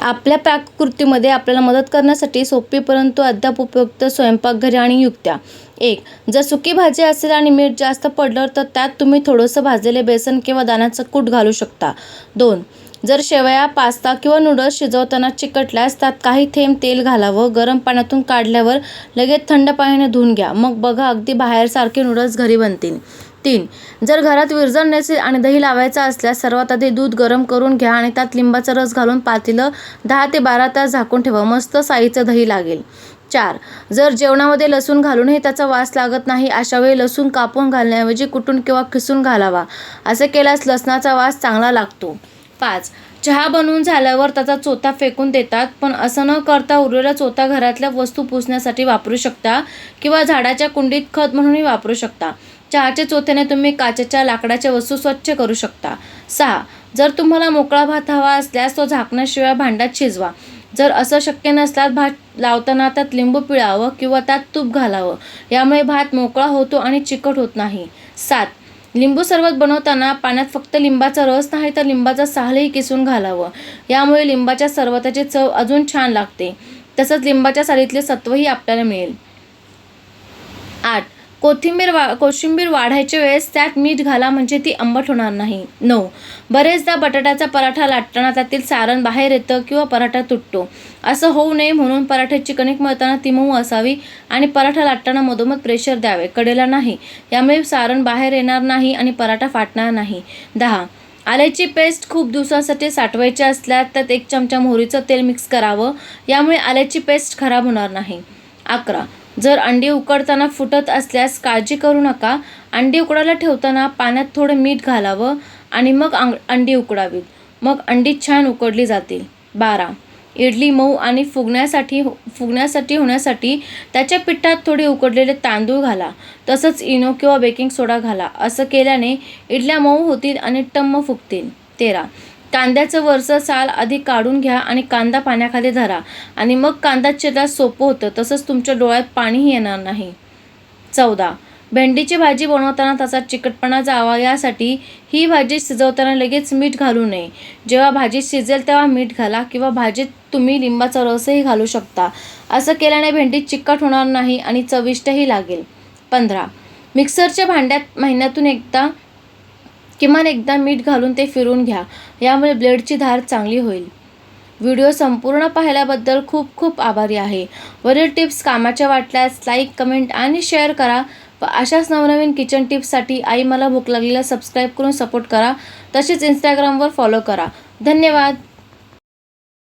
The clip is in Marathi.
आपल्या पाककृतीमध्ये आपल्याला मदत करण्यासाठी सोपी परंतु अद्याप उपयुक्त स्वयंपाकघरे आणि युक्त्या. एक जर सुकी भाजी असेल आणि मीठ जास्त पडलं तर त्यात तुम्ही थोडंसं भाजलेले बेसन किंवा दाण्याचं कूट घालू शकता. दोन जर शेवया पास्ता किंवा नूडल्स शिजवताना चिकटल्यास त्यात काही थेंब तेल घालावं गरम पाण्यातून काढल्यावर लगेच थंड पाण्याने धुवून घ्या. मग बघा अगदी बाहेरसारखे नूडल्स घरी बनतील. तीन जर घरात विरजण नसेल आणि दही लावायचं असल्यास सर्वात आधी दूध गरम करून घ्या आणि त्यात लिंबाचा रस घालून पातेलं दहा ते बारा तास झाकून ठेवा. मस्त साईचं दही लागेल. चार जर जेवणामध्ये लसूण घालूनही त्याचा वास लागत नाही अशा वेळी लसूण कापून घालण्याऐवजी कुटून किंवा किसून घालावा. असे केल्यास लसणाचा वास चांगला लागतो. पाच. चहा बनवून झाल्यावर त्याचा चोथा फेकून देतात पण असं न करता उरलेला चोथा घरातल्या वस्तू पुसण्यासाठी वापरू शकता किंवा झाडाच्या कुंडीत खत म्हणूनही वापरू शकता. चहाच्या चोथ्याने तुम्ही काचेच्या लाकडाच्या वस्तू स्वच्छ करू शकता. सहा. जर तुम्हाला मोकळा भात हवा असल्यास तो झाकण्याशिवाय भांड्यात शिजवा. जर असं शक्य नसल्यास भात लावताना त्यात लिंबू पिळावं किंवा त्यात तूप घालावं. यामुळे भात मोकळा होतो आणि चिकट होत नाही. सात. लिंबू सरबत बनवताना पाण्यात फक्त लिंबाचा रस नाही तर लिंबाचा सालही किसून घालावं. यामुळे लिंबाच्या सरबताची चव अजून छान लागते. तसंच लिंबाच्या सालीतले सत्वही आपल्याला मिळेल. आठ. कोथिंबीर वा कोशिंबीर वाढायच्या वेळेस त्यात मीठ घाला म्हणजे ती आंबट होणार नाही. नऊ. बरेचदा बटाट्याचा पराठा लाटताना त्यातील सारण बाहेर येतं किंवा पराठा तुटतो. असं होऊ नये म्हणून पराठ्याची कणिक मळताना ती मऊ असावी आणि पराठा लाटताना मधोमध प्रेशर द्यावे. कडेला नाही. यामुळे सारण बाहेर येणार नाही आणि पराठा फाटणार नाही. दहा. आल्याची पेस्ट खूप दिवसांसाठी साठवायची असल्यास त्यात एक चमचा मोहरीचं तेल मिक्स करावं. यामुळे आल्याची पेस्ट खराब होणार नाही. अकरा. जर अंडी उकडताना फुटत असल्यास काळजी करू नका. अंडी उकडायला ठेवताना पाण्यात थोडं मीठ घालावं आणि मग अंग अंडी उकडावीत. मग अंडी छान उकडली जातील. बारा. इडली मऊ आणि फुगण्यासाठी हो- फुगण्यासाठी होण्यासाठी त्याच्या पिठात थोडे उकडलेले तांदूळ घाला. तसंच इनो किंवा बेकिंग सोडा घाला. असं केल्याने इडल्या मऊ होतील आणि टम्म फुगतील. तेरा. कांद्याचं वरचं साल आधी काढून घ्या आणि कांदा पाण्याखाली धरा. आणि मग कांदा चिरल्यास सोपं होतं. तसंच तुमच्या डोळ्यात पाणीही येणार नाही. चौदा. भेंडीची भाजी बनवताना त्याचा चिकटपणा जावा. यासाठी ही भाजी शिजवताना लगेच मीठ घालू नये. जेव्हा भाजी शिजेल तेव्हा मीठ घाला किंवा भाजीत तुम्ही लिंबाचा रसही घालू शकता. असं केल्याने भेंडी चिकट होणार नाही आणि चविष्टही लागेल. पंधरा. मिक्सरच्या भांड्यात महिन्यातून एकदा किमान एकदा मीठ घालून ते फिरून घ्या. यामुळे ब्लेडची धार चांगली होईल. व्हिडिओ संपूर्ण पाहिल्याबद्दल खूप खूप आभारी आहे. वरील टिप्स कामाच्या वाटल्यास लाईक कमेंट आणि शेअर करा व अशाच नवनवीन किचन टिप्ससाठी आई मला भूक लागलेला सबस्क्राईब करून सपोर्ट करा. तसेच इंस्टाग्रामवर फॉलो करा. धन्यवाद.